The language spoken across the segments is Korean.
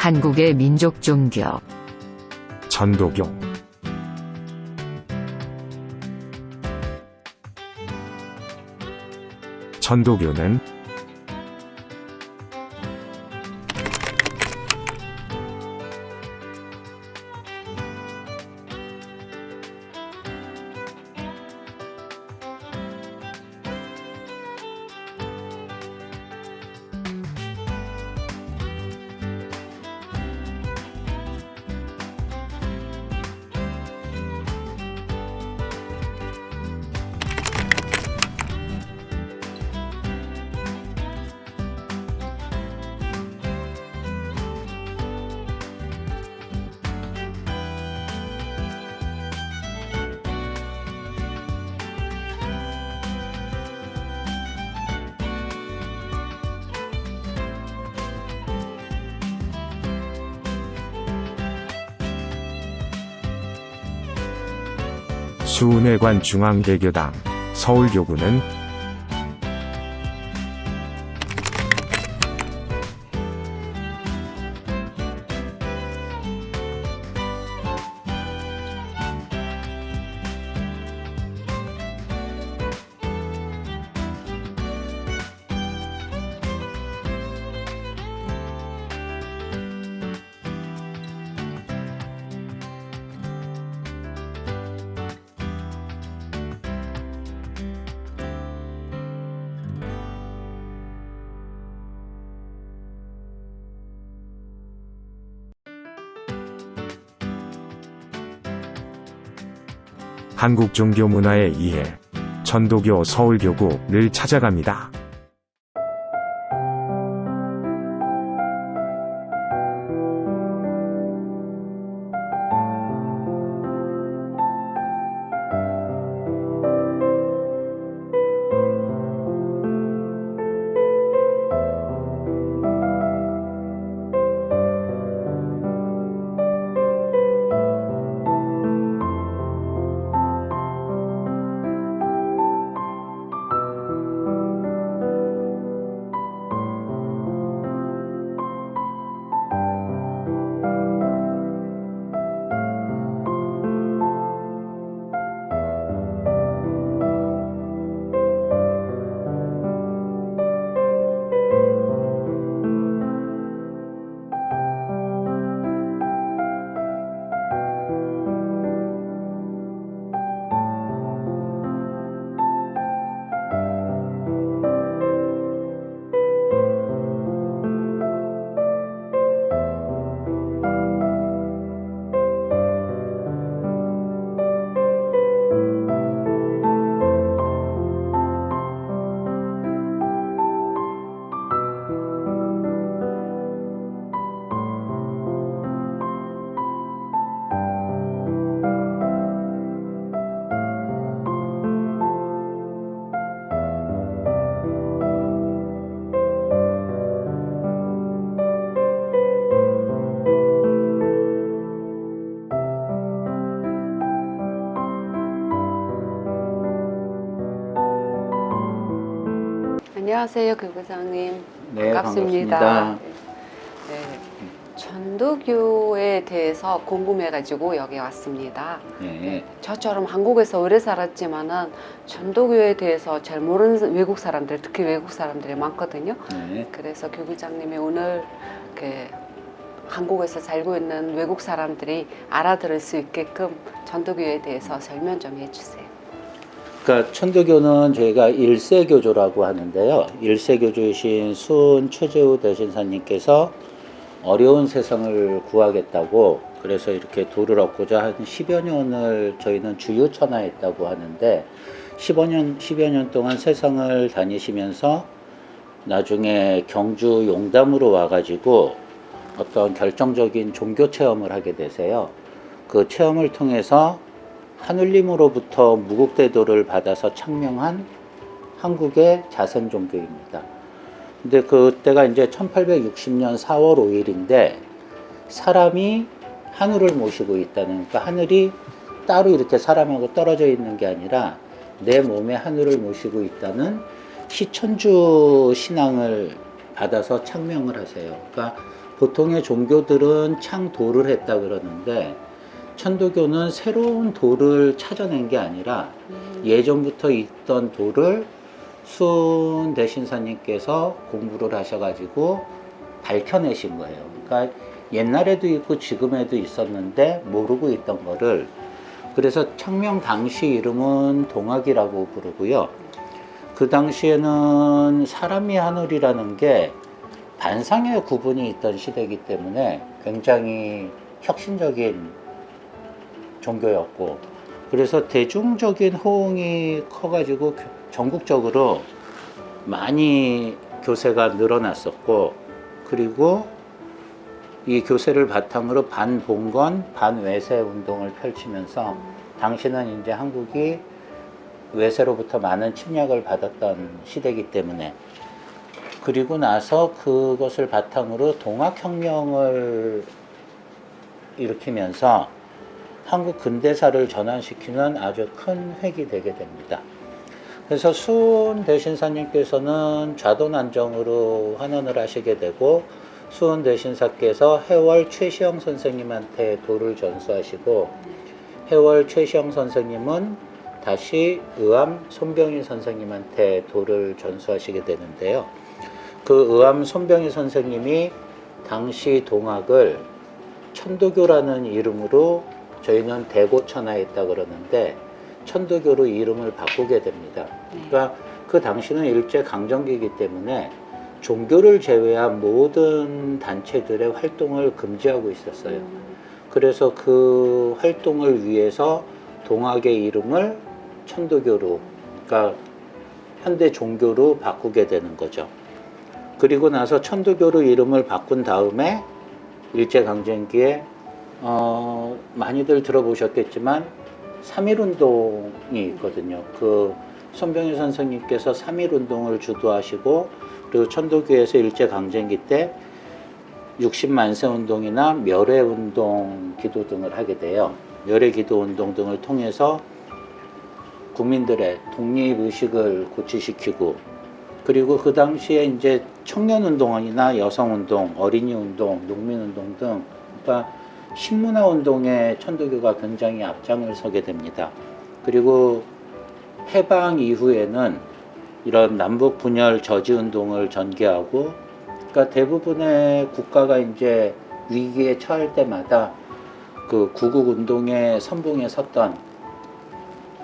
한국의 민족 종교. 전도교 전도교는 수은회관 중앙대교당 서울교구는 한국 종교 문화의 이해 전도교 서울교구를 찾아갑니다. 안녕하세요, 교구장님. 네, 반갑습니다. 반갑습니다. 네. 전도교에 대해서 궁금해가지고 여기 왔습니다. 네. 저처럼 한국에서 오래 살았지만은 전도교에 대해서 잘 모르는 외국 사람들, 특히 외국 사람들이 많거든요. 네. 그래서 교구장님이 오늘 그 한국에서 살고 있는 외국 사람들이 알아들을 수 있게끔 전도교에 대해서 설명 좀 해주세요. 그러니까 천도교는 저희가 일세교조라고 하는데요. 일세교조이신 수은 최재우 대신사님께서 어려운 세상을 구하겠다고 그래서 이렇게 도를 얻고자 한 10여 년을 저희는 주유천하했다고 하는데 15년 10여 년 동안 세상을 다니시면서 나중에 경주 용담으로 와가지고 어떤 결정적인 종교 체험을 하게 되세요. 그 체험을 통해서 하늘님으로부터 무국대도를 받아서 창명한 한국의 자선 종교입니다. 근데 그때가 이제 1860년 4월 5일인데 사람이 하늘을 모시고 있다는 그러니까 하늘이 따로 이렇게 사람하고 떨어져 있는 게 아니라 내 몸에 하늘을 모시고 있다는 시천주 신앙을 받아서 창명을 하세요. 그러니까 보통의 종교들은 창도를 했다 그러는데 천도교는 새로운 도를 찾아낸 게 아니라 음. 예전부터 있던 도를 순 대신사님께서 공부를 하셔가지고 밝혀내신 거예요. 그러니까 옛날에도 있고 지금에도 있었는데 모르고 있던 거를 그래서 창명 당시 이름은 동학이라고 부르고요. 그 당시에는 사람이 하늘이라는 게 반상의 구분이 있던 시대이기 때문에 굉장히 혁신적인 종교였고 그래서 대중적인 호응이 커가지고 교- 전국적으로 많이 교세가 늘어났었고 그리고 이 교세를 바탕으로 반봉건 반외세 운동을 펼치면서 당시는 이제 한국이 외세로부터 많은 침략을 받았던 시대이기 때문에 그리고 나서 그것을 바탕으로 동학혁명을 일으키면서 한국 근대사를 전환시키는 아주 큰 획이 되게 됩니다. 그래서 수은 대신사님께서는 좌도난정으로 환원을 하시게 되고 수은 대신사께서 해월 최시영 선생님한테 도를 전수하시고 해월 최시영 선생님은 다시 의암 손병희 선생님한테 도를 전수하시게 되는데요. 그 의암 손병희 선생님이 당시 동학을 천도교라는 이름으로 저희는 대고 천하했다 그러는데 천도교로 이름을 바꾸게 됩니다. 네. 그러니까 그 당시는 일제 강점기이기 때문에 종교를 제외한 모든 단체들의 활동을 금지하고 있었어요. 음. 그래서 그 활동을 위해서 동학의 이름을 천도교로, 그러니까 현대 종교로 바꾸게 되는 거죠. 그리고 나서 천도교로 이름을 바꾼 다음에 일제 강점기에 어, 많이들 들어보셨겠지만 3.1운동이 있거든요. 그 손병희 선생님께서 3.1운동을 주도하시고 그리고 천도교에서 일제 강점기 때 60만세 운동이나 멸해 운동 기도 등을 하게 돼요. 멸해 기도 운동 등을 통해서 국민들의 독립 의식을 고취시키고 그리고 그 당시에 이제 청년 운동이나 여성 운동, 어린이 운동, 농민 운동 등 그러니까 신문화 운동에 천도교가 굉장히 앞장을 서게 됩니다. 그리고 해방 이후에는 이런 남북 분열 저지 운동을 전개하고 그러니까 대부분의 국가가 이제 위기에 처할 때마다 그 구국 운동의 선봉에 섰던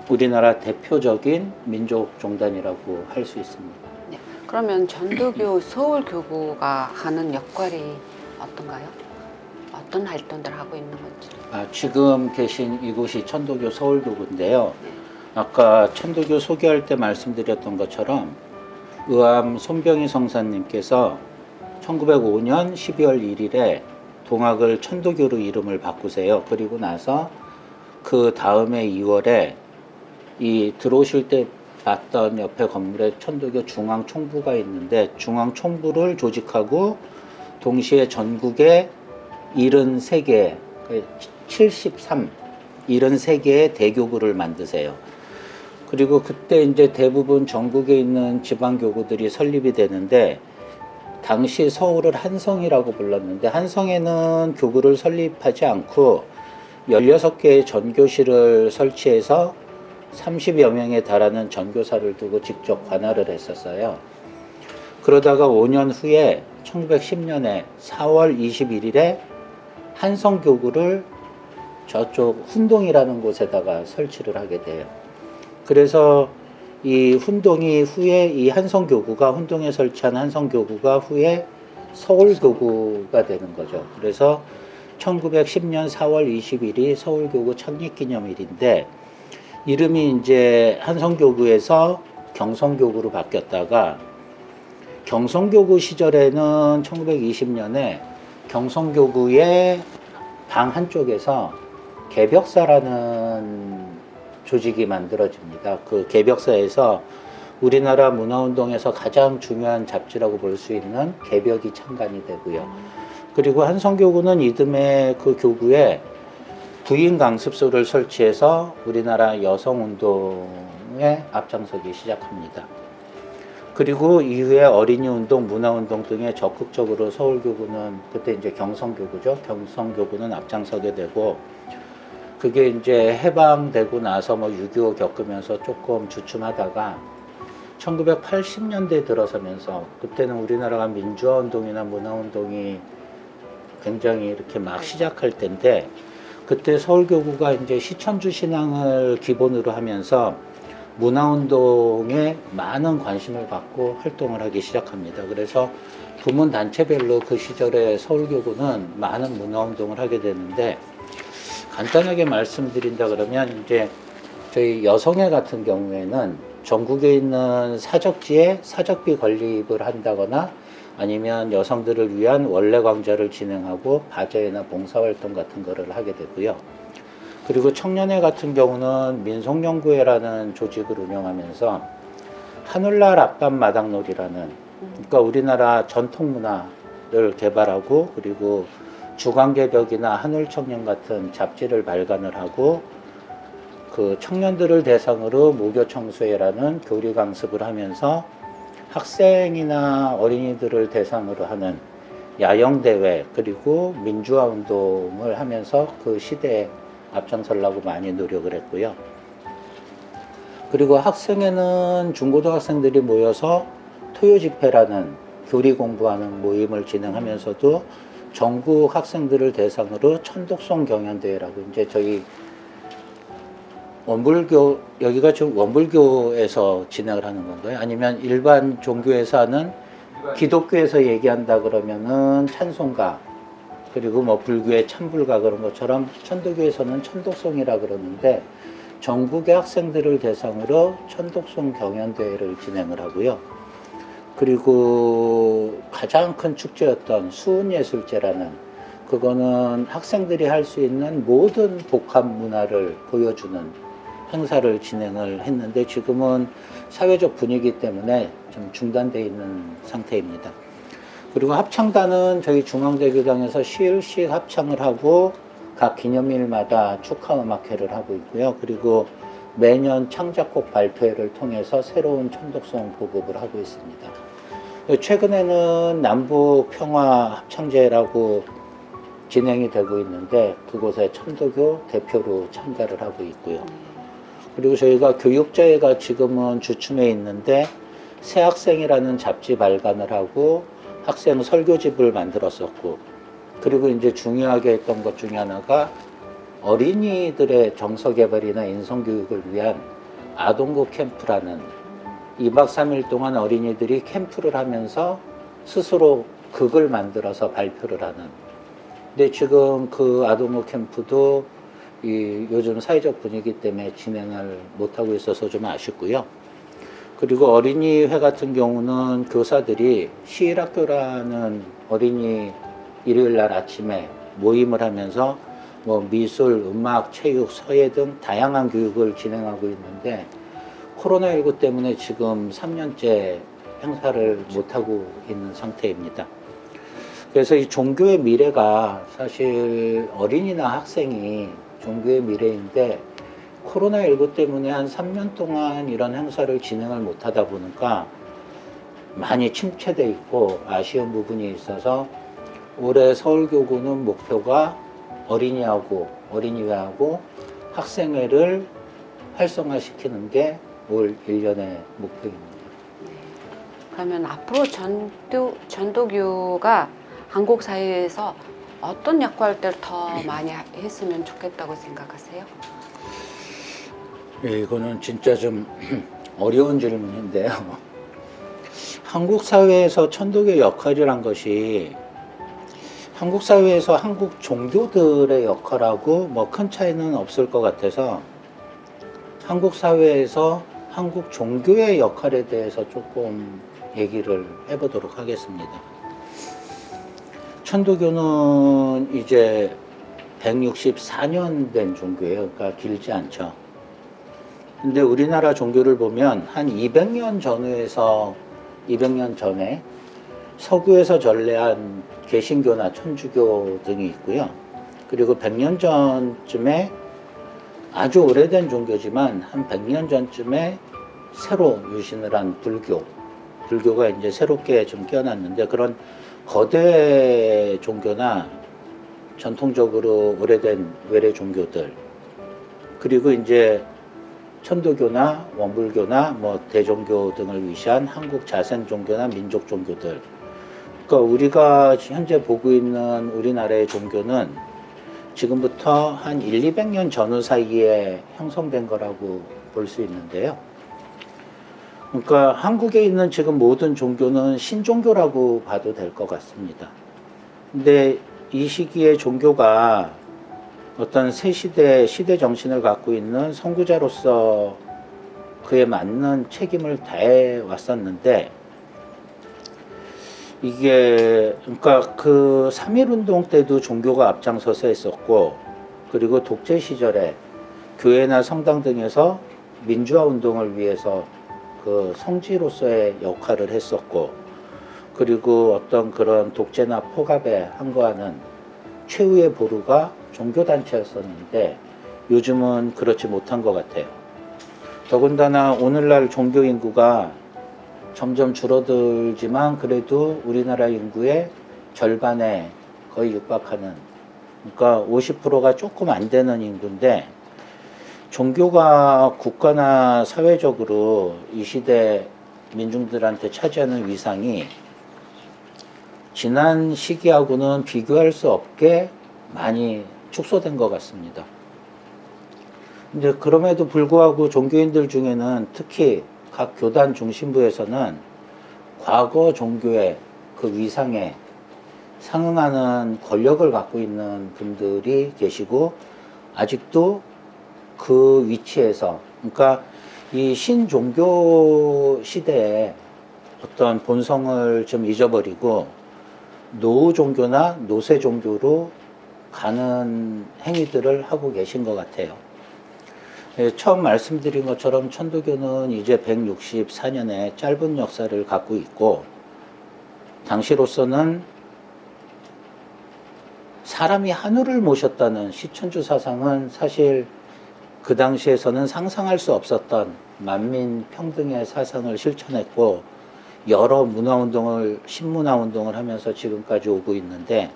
우리나라 대표적인 민족 종단이라고 할 수 있습니다. 그러면 전도교 서울교구가 하는 역할이 어떤가요? 어떤 활동들을 하고 있는 건지. 아, 지금 계신 이곳이 천도교 서울교구인데요. 아까 천도교 소개할 때 말씀드렸던 것처럼 의암 손병희 성사님께서 1905년 12월 1일에 동학을 천도교로 이름을 바꾸세요. 그리고 나서 그 다음에 2월에 이 들어오실 때 봤던 옆에 건물에 천도교 중앙 총부가 있는데 중앙 총부를 조직하고 동시에 전국에 73개, 73, 73개의 대교구를 만드세요. 그리고 그때 이제 대부분 전국에 있는 지방 교구들이 설립이 되는데 당시 서울을 한성이라고 불렀는데 한성에는 교구를 설립하지 않고 16개의 전교실을 설치해서 30여 명에 달하는 전교사를 두고 직접 관할을 했었어요. 그러다가 5년 후에 1910년에 4월 21일에 한성교구를 저쪽 훈동이라는 곳에다가 설치를 하게 돼요. 그래서 이 훈동이 후에 이 한성교구가 훈동에 설치한 한성교구가 후에 서울교구가 되는 거죠. 그래서 1910년 4월 20일이 서울교구 창립기념일인데 이름이 이제 한성교구에서 경성교구로 바뀌었다가 경성교구 시절에는 1920년에 경성교구의 방 한쪽에서 개벽사라는 조직이 만들어집니다. 그 개벽사에서 우리나라 문화운동에서 가장 중요한 잡지라고 볼 수 있는 개벽이 창간이 되고요. 그리고 한성교구는 이듬해 그 교구에 부인 강습소를 설치해서 우리나라 여성운동에 앞장서기 시작합니다. 그리고 이후에 어린이 운동, 문화 운동 등에 적극적으로 서울교구는 그때 이제 경성교구죠. 경성교구는 앞장서게 되고 그게 이제 해방되고 나서 뭐 6.25 겪으면서 조금 주춤하다가 1980년대 들어서면서 그때는 우리나라가 민주화 운동이나 문화 운동이 굉장히 이렇게 막 시작할 때인데 그때 서울교구가 이제 시천주 신앙을 기본으로 하면서 문화운동에 많은 관심을 갖고 활동을 하기 시작합니다. 그래서 부문 단체별로 그 시절에 서울교구는 많은 문화운동을 하게 되는데 간단하게 말씀드린다 그러면 이제 저희 여성회 같은 경우에는 전국에 있는 사적지에 사적비 건립을 한다거나 아니면 여성들을 위한 원래 강좌를 진행하고 바제회나 봉사활동 같은 거를 하게 되고요. 그리고 청년회 같은 경우는 민속연구회라는 조직을 운영하면서 하늘날 앞밤 마당놀이라는 그러니까 우리나라 전통 문화를 개발하고 그리고 주간개벽이나 하늘청년 같은 잡지를 발간을 하고 그 청년들을 대상으로 무교청소회라는 교리 강습을 하면서 학생이나 어린이들을 대상으로 하는 야영대회 그리고 민주화 운동을 하면서 그 시대에 앞장서려고 많이 노력을 했고요. 그리고 학생회는 중고등학생들이 모여서 토요 집회라는 교리 공부하는 모임을 진행하면서도 전국 학생들을 대상으로 천독송 경연대회라고 이제 저희 원불교 여기가 지금 원불교에서 진행을 하는 건가요? 아니면 일반 종교에서 하는 기독교에서 얘기한다 그러면은 찬송가 그리고 뭐 불교의 찬불가 그런 것처럼 천도교에서는 천독송이라 그러는데 전국의 학생들을 대상으로 천독송 경연대회를 진행을 하고요. 그리고 가장 큰 축제였던 수은예술제라는 그거는 학생들이 할 수 있는 모든 복합 문화를 보여주는 행사를 진행을 했는데 지금은 사회적 분위기 때문에 좀 중단돼 있는 상태입니다. 그리고 합창단은 저희 중앙대교당에서 시일씩 합창을 하고 각 기념일마다 축하 음악회를 하고 있고요. 그리고 매년 창작곡 발표회를 통해서 새로운 천독송 보급을 하고 있습니다. 최근에는 남북 평화 합창제라고 진행이 되고 있는데 그곳에 천도교 대표로 참가를 하고 있고요. 그리고 저희가 교육자회가 지금은 주춤해 있는데 새 학생이라는 잡지 발간을 하고 학생 설교집을 만들었었고 그리고 이제 중요하게 했던 것 중에 하나가 어린이들의 정서 개발이나 인성 교육을 위한 아동국 캠프라는 2박 3일 동안 어린이들이 캠프를 하면서 스스로 극을 만들어서 발표를 하는 근데 지금 그 아동국 캠프도 이 요즘 사회적 분위기 때문에 진행을 못하고 있어서 좀 아쉽고요. 그리고 어린이회 같은 경우는 교사들이 시일학교라는 어린이 일요일 날 아침에 모임을 하면서 뭐 미술, 음악, 체육, 서예 등 다양한 교육을 진행하고 있는데 코로나19 때문에 지금 3년째 행사를 못하고 있는 상태입니다. 그래서 이 종교의 미래가 사실 어린이나 학생이 종교의 미래인데 코로나19 때문에 한 3년 동안 이런 행사를 진행을 못하다 보니까 많이 침체돼 있고 아쉬운 부분이 있어서 올해 서울교구는 목표가 어린이하고 어린이회하고 학생회를 활성화시키는 게 올 1년의 목표입니다. 그러면 앞으로 전도, 전도교가 한국 사회에서 어떤 역할들을 더 많이 하- 했으면 좋겠다고 생각하세요? 예, 이거는 진짜 좀 어려운 질문인데요. 한국 사회에서 천도교 역할이란 것이 한국 사회에서 한국 종교들의 역할하고 뭐 큰 차이는 없을 것 같아서 한국 사회에서 한국 종교의 역할에 대해서 조금 얘기를 해보도록 하겠습니다. 천도교는 이제 164년 된 종교예요. 그러니까 길지 않죠. 근데 우리나라 종교를 보면 한 200년 전후에서 200년 전에 서구에서 전래한 개신교나 천주교 등이 있고요. 그리고 100년 전쯤에 아주 오래된 종교지만 한 100년 전쯤에 새로 유신을 한 불교 불교가 이제 새롭게 좀 끼어났는데 그런 거대 종교나 전통적으로 오래된 외래 종교들 그리고 이제 천도교나 원불교나 뭐 대종교 등을 위시한 한국 자생 종교나 민족 종교들 그러니까 우리가 현재 보고 있는 우리나라의 종교는 지금부터 한 1, 200년 전후 사이에 형성된 거라고 볼 수 있는데요. 그러니까 한국에 있는 지금 모든 종교는 신종교라고 봐도 될 것 같습니다. 근데 이 시기에 종교가 어떤 새 시대, 시대 정신을 갖고 있는 선구자로서 그에 맞는 책임을 다해 왔었는데 이게 그러니까 그3.1 운동 때도 종교가 앞장서서 했었고 그리고 독재 시절에 교회나 성당 등에서 민주화 운동을 위해서 그 성지로서의 역할을 했었고 그리고 어떤 그런 독재나 포갑에 항거하는 최후의 보루가 종교단체였었는데 요즘은 그렇지 못한 것 같아요. 더군다나 오늘날 종교 인구가 점점 줄어들지만 그래도 우리나라 인구의 절반에 거의 육박하는 그러니까 50%가 조금 안 되는 인구인데 종교가 국가나 사회적으로 이 시대 민중들한테 차지하는 위상이 지난 시기하고는 비교할 수 없게 많이 축소된 것 같습니다. 근데 그럼에도 불구하고 종교인들 중에는 특히 각 교단 중심부에서는 과거 종교의 그 위상에 상응하는 권력을 갖고 있는 분들이 계시고 아직도 그 위치에서 그러니까 이 신종교 시대에 어떤 본성을 좀 잊어버리고 노후 종교나 노세 종교로 가는 행위들을 하고 계신 것 같아요. 예, 처음 말씀드린 것처럼 천도교는 이제 164년의 짧은 역사를 갖고 있고 당시로서는 사람이 하늘을 모셨다는 시천주 사상은 사실 그 당시에서는 상상할 수 없었던 만민 평등의 사상을 실천했고 여러 문화 운동을 신문화 운동을 하면서 지금까지 오고 있는데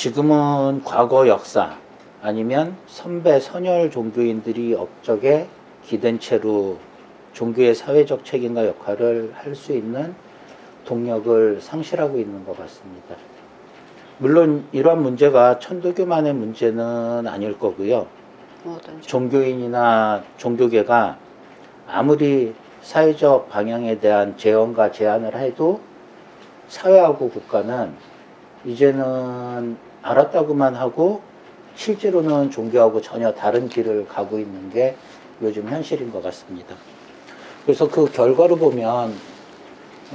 지금은 과거 역사 아니면 선배 선열 종교인들이 업적에 기댄 채로 종교의 사회적 책임과 역할을 할 수 있는 동력을 상실하고 있는 것 같습니다. 물론 이러한 문제가 천도교만의 문제는 아닐 거고요. 뭐든지 종교인이나 종교계가 아무리 사회적 방향에 대한 제언과 제안을 해도 사회하고 국가는 이제는 알았다고만 하고 실제로는 종교하고 전혀 다른 길을 가고 있는 게 요즘 현실인 것 같습니다. 그래서 그 결과로 보면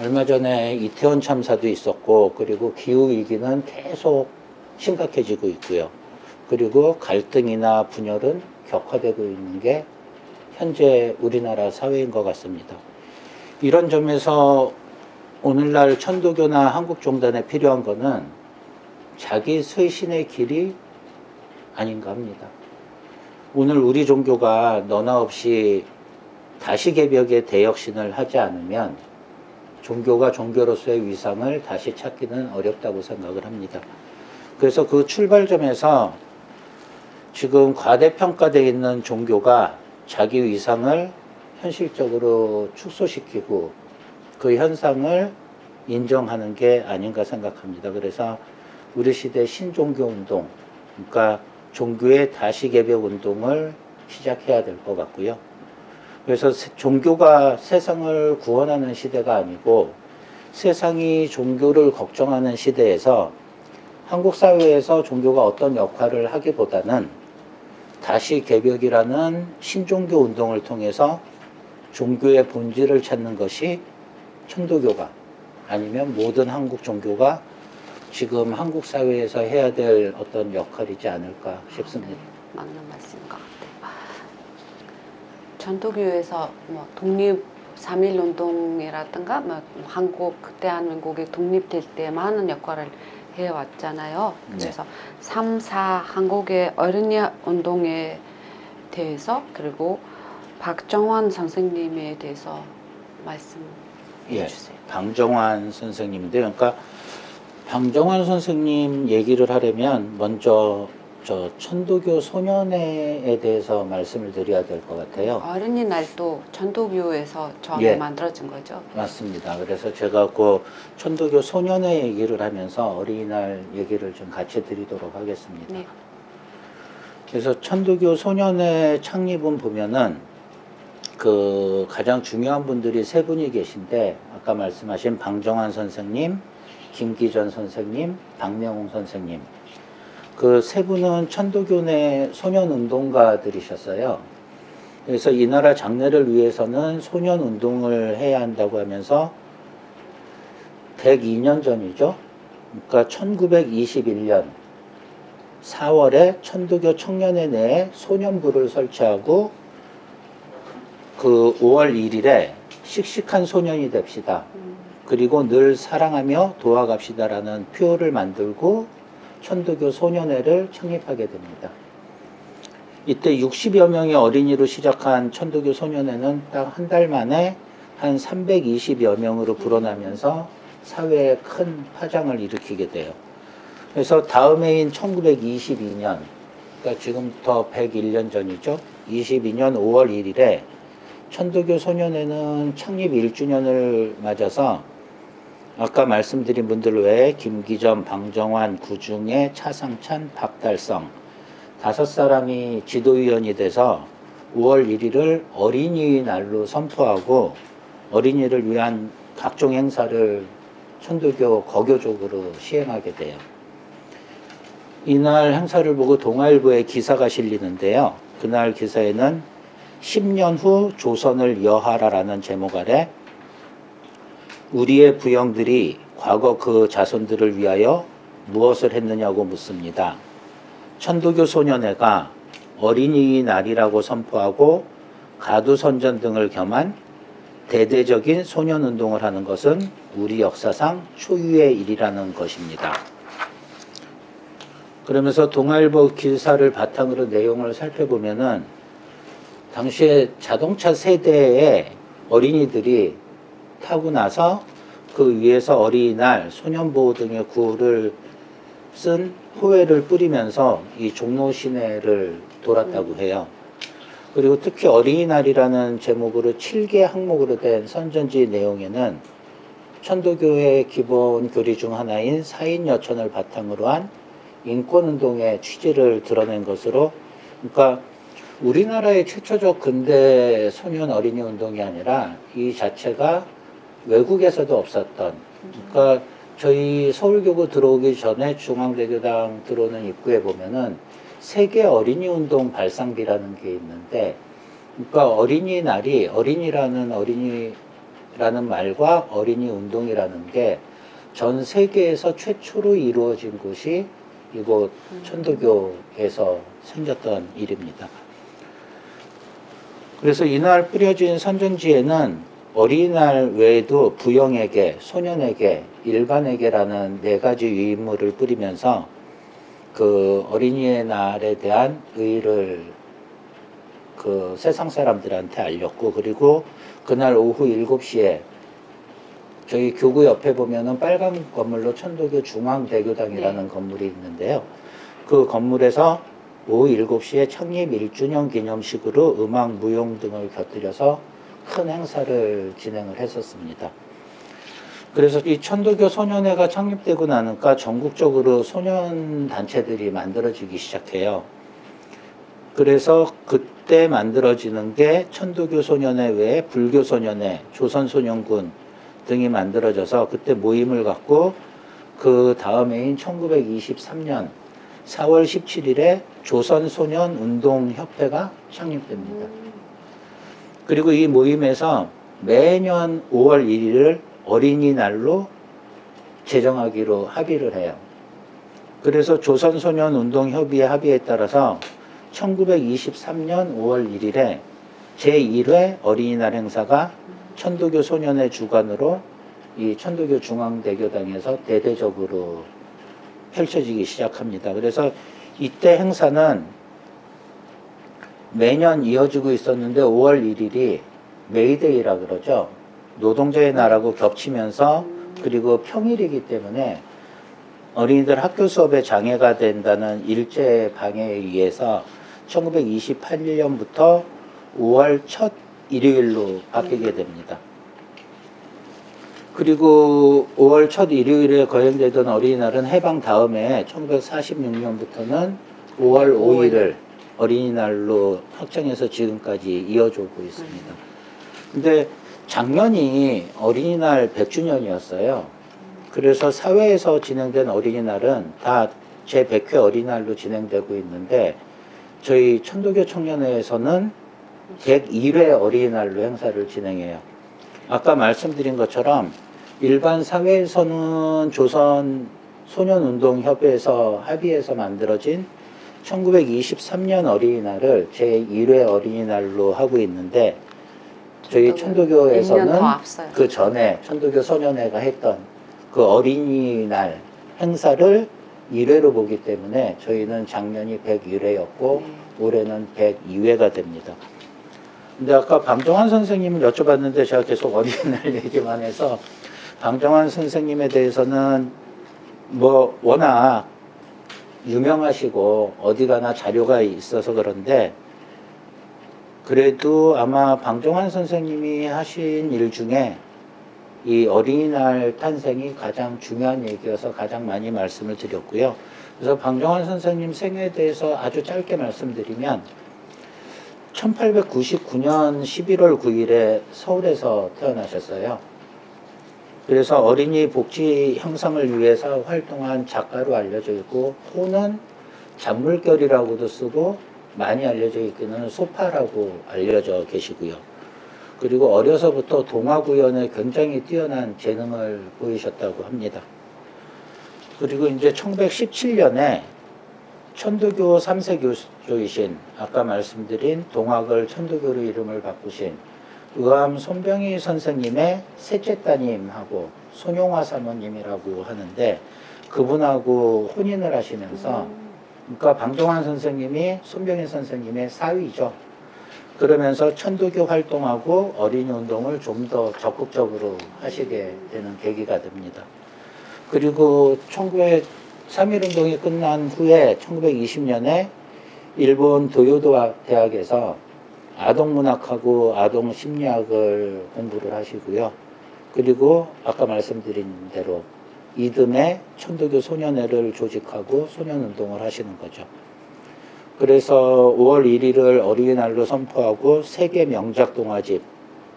얼마 전에 이태원 참사도 있었고 그리고 기후 위기는 계속 심각해지고 있고요. 그리고 갈등이나 분열은 격화되고 있는 게 현재 우리나라 사회인 것 같습니다. 이런 점에서 오늘날 천도교나 한국종단에 필요한 것은 자기 쇄신의 길이 아닌가 합니다. 오늘 우리 종교가 너나 없이 다시 개벽의 대혁신을 하지 않으면 종교가 종교로서의 위상을 다시 찾기는 어렵다고 생각을 합니다. 그래서 그 출발점에서 지금 과대평가되어 있는 종교가 자기 위상을 현실적으로 축소시키고 그 현상을 인정하는 게 아닌가 생각합니다. 그래서 우리 시대 신종교 운동, 그러니까 종교의 다시 개벽 운동을 시작해야 될 것 같고요. 그래서 세- 종교가 세상을 구원하는 시대가 아니고 세상이 종교를 걱정하는 시대에서 한국 사회에서 종교가 어떤 역할을 하기보다는 다시 개벽이라는 신종교 운동을 통해서 종교의 본질을 찾는 것이 천도교가 아니면 모든 한국 종교가 지금 한국 사회에서 해야 될 어떤 역할이지 않을까 싶습니다. 맞는 말씀인 것 같아요. 전도교에서 뭐 독립 3.1 운동이라든가 뭐 한국 대한민국이 독립될 때 많은 역할을 해왔잖아요. 네. 그래서 3, 4 한국의 어린이 운동에 대해서 그리고 박정환 선생님에 대해서 말씀해 예. 주세요. 방정환 선생님인데 그러니까 방정환 선생님 얘기를 하려면 먼저 저 천도교 소년회에 대해서 말씀을 드려야 될 것 같아요. 어린이 날도 전도교에서 처음에 예. 만들어진 거죠. 맞습니다. 그래서 제가 그 천도교 소년회 얘기를 하면서 어린이날 얘기를 좀 같이 드리도록 하겠습니다. 네. 그래서 천도교 소년회 창립은 보면은 그 가장 중요한 분들이 세 분이 계신데 아까 말씀하신 방정환 선생님, 김기전 선생님, 박명웅 선생님 그 세 분은 천도교 내 소년 운동가들이셨어요. 그래서 이 나라 장래를 위해서는 소년 운동을 해야 한다고 하면서 102년 전이죠. 그러니까 1921년 4월에 천도교 청년회 내에 소년부를 설치하고 그 5월 1일에 씩씩한 소년이 됩시다. 음, 그리고 늘 사랑하며 도와갑시다라는 표를 만들고 천도교 소년회를 창립하게 됩니다. 이때 60여 명의 어린이로 시작한 천도교 소년회는 딱 한 달 만에 한 320여 명으로 불어나면서 사회에 큰 파장을 일으키게 돼요. 그래서 다음 해인 1922년, 그러니까 지금부터 101년 전이죠. 22년 5월 1일에 천도교 소년회는 창립 1주년을 맞아서 아까 말씀드린 분들 외에 김기전, 방정환, 구중에, 차상찬, 박달성 다섯 사람이 지도위원이 돼서 5월 1일을 어린이 날로 선포하고 어린이를 위한 각종 행사를 천도교 거교적으로 시행하게 돼요. 이날 행사를 보고 동아일보에 기사가 실리는데요. 그날 기사에는 10년 후 조선을 여하라라는 제목 아래 우리의 부영들이 과거 그 자손들을 위하여 무엇을 했느냐고 묻습니다. 천도교 소년회가 어린이 날이라고 선포하고 가두선전 등을 겸한 대대적인 소년 운동을 하는 것은 우리 역사상 초유의 일이라는 것입니다. 그러면서 동아일보 기사를 바탕으로 내용을 살펴보면은 당시에 자동차 세대의 어린이들이 타고 나서 그 위에서 어린이날, 소년보호 등의 구호를 쓴 호회를 뿌리면서 이 종로 시내를 돌았다고 해요. 그리고 특히 어린이날이라는 제목으로 7개 항목으로 된 선전지 내용에는 천도교의 기본 교리 중 하나인 사인 여천을 바탕으로 한 인권운동의 취지를 드러낸 것으로 그러니까 우리나라의 최초적 근대 소년 어린이 운동이 아니라 이 자체가 외국에서도 없었던 그러니까 저희 서울교구 들어오기 전에 중앙대교당 들어오는 입구에 보면은 세계 어린이 운동 발상비라는 게 있는데 그러니까 어린이날이 어린이라는 어린이라는 말과 어린이 운동이라는 게 전 세계에서 최초로 이루어진 곳이 이곳 천도교에서 생겼던 일입니다. 그래서 이날 뿌려진 선전지에는 어린이날 외에도 부영에게, 소년에게, 일반에게라는 네 가지 유인물을 뿌리면서 그 어린이의 날에 대한 의의를 그 세상 사람들한테 알렸고 그리고 그날 오후 7시에 저희 교구 옆에 보면은 빨간 건물로 천도교 중앙대교당이라는 건물이 있는데요. 그 건물에서 오후 7시에 창립 1주년 기념식으로 음악, 무용 등을 곁들여서 큰 행사를 진행을 했었습니다. 그래서 이 천도교 소년회가 창립되고 나니까 전국적으로 소년 단체들이 만들어지기 시작해요. 그래서 그때 만들어지는 게 천도교 소년회 외에 불교 소년회, 조선 소년군 등이 만들어져서 그때 모임을 갖고 그 다음 해인 1923년 4월 17일에 조선 소년 운동 협회가 창립됩니다. 그리고 이 모임에서 매년 5월 1일을 어린이날로 제정하기로 합의를 해요. 그래서 조선소년운동협의회 합의에 따라서 1923년 5월 1일에 제1회 어린이날 행사가 천도교 소년회 주관으로 이 천도교 중앙대교당에서 대대적으로 펼쳐지기 시작합니다. 그래서 이때 행사는 매년 이어지고 있었는데 5월 1일이 메이데이라 그러죠. 노동자의 날하고 겹치면서 그리고 평일이기 때문에 어린이들 학교 수업에 장애가 된다는 일제 방해에 의해서 1928년부터 5월 첫 일요일로 바뀌게 됩니다. 그리고 5월 첫 일요일에 거행되던 어린이날은 해방 다음에 1946년부터는 5월 5일을 어린이날로 확정해서 지금까지 이어져 오고 있습니다. 근데 작년이 어린이날 100주년이었어요. 그래서 사회에서 진행된 어린이날은 다 제 100회 어린이날로 진행되고 있는데 저희 천도교 청년회에서는 101회 어린이날로 행사를 진행해요. 아까 말씀드린 것처럼 일반 사회에서는 조선 소년운동협회에서 합의해서 만들어진 1923년 어린이날을 제1회 어린이날로 하고 있는데 저희 1년 천도교에서는. 그 전에 천도교 소년회가 했던 그 어린이날 행사를 1회로 보기 때문에 저희는 작년이 101회였고 네. 올해는 102회가 됩니다. 근데 아까 방정환 선생님을 여쭤봤는데 제가 계속 어린이날 얘기만 해서 방정환 선생님에 대해서는 뭐 워낙 유명하시고 어디 가나 자료가 있어서 그런데 그래도 아마 방정환 선생님이 하신 일 중에 이 어린이날 탄생이 가장 중요한 얘기여서 가장 많이 말씀을 드렸고요. 그래서 방정환 선생님 생애에 대해서 아주 짧게 말씀드리면 1899년 11월 9일에 서울에서 태어나셨어요. 그래서 어린이 복지 형성을 위해서 활동한 작가로 알려져 있고 호는 잔물결이라고도 쓰고 많이 알려져 있기는 소파라고 알려져 계시고요. 그리고 어려서부터 동화 구연에 굉장히 뛰어난 재능을 보이셨다고 합니다. 그리고 이제 1917년에 천도교 3세 교조이신 아까 말씀드린 동학을 천도교로 이름을 바꾸신 의암 손병희 선생님의 셋째 따님하고 손용화 사모님이라고 하는데 그분하고 혼인을 하시면서 그러니까 방종환 선생님이 손병희 선생님의 사위죠. 그러면서 천도교 활동하고 어린이 운동을 좀 더 적극적으로 하시게 되는 계기가 됩니다. 그리고 1900 3.1운동이 끝난 후에 1920년에 일본 도요도 대학에서 아동문학하고 아동심리학을 공부를 하시고요. 그리고 아까 말씀드린 대로 이듬해 천도교 소년회를 조직하고 소년운동을 하시는 거죠. 그래서 5월 1일을 어린이날로 선포하고 세계 명작 동화집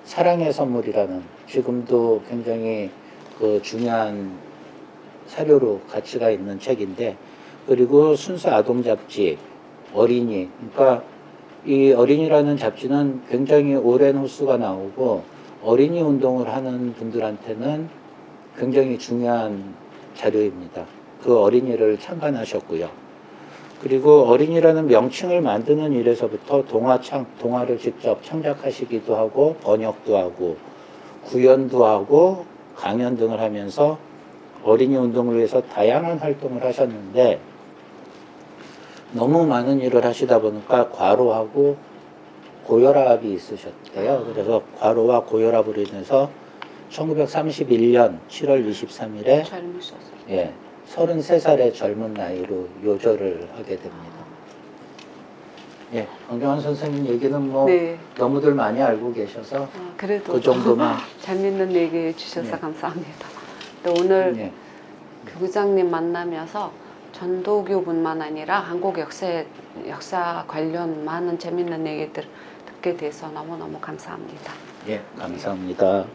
사랑의 선물이라는 지금도 굉장히 그 중요한 사료로 가치가 있는 책인데 그리고 순수 아동 잡지 어린이 그러니까 이 어린이라는 잡지는 굉장히 오랜 호수가 나오고 어린이 운동을 하는 분들한테는 굉장히 중요한 자료입니다. 그 어린이를 참관하셨고요. 그리고 어린이라는 명칭을 만드는 일에서부터 동화 창, 동화를 직접 창작하시기도 하고 번역도 하고 구연도 하고 강연 등을 하면서 어린이 운동을 위해서 다양한 활동을 하셨는데 너무 많은 일을 하시다 보니까 과로하고 고혈압이 있으셨대요. 그래서 과로와 고혈압으로 인해서 1931년 7월 23일에 젊으셔서. 예, 33살의 젊은 나이로 요절을 하게 됩니다. 예, 강정환 선생님 얘기는 뭐 네. 너무들 많이 알고 계셔서 아, 그래도 그 정도만 재밌는 얘기 주셔서 네. 감사합니다. 또 오늘 예, 교구장님 만나면서 전도교뿐만 아니라 한국 역사 역사 관련 많은 재밌는 얘기들 듣게 돼서 너무너무 감사합니다. 예, 감사합니다.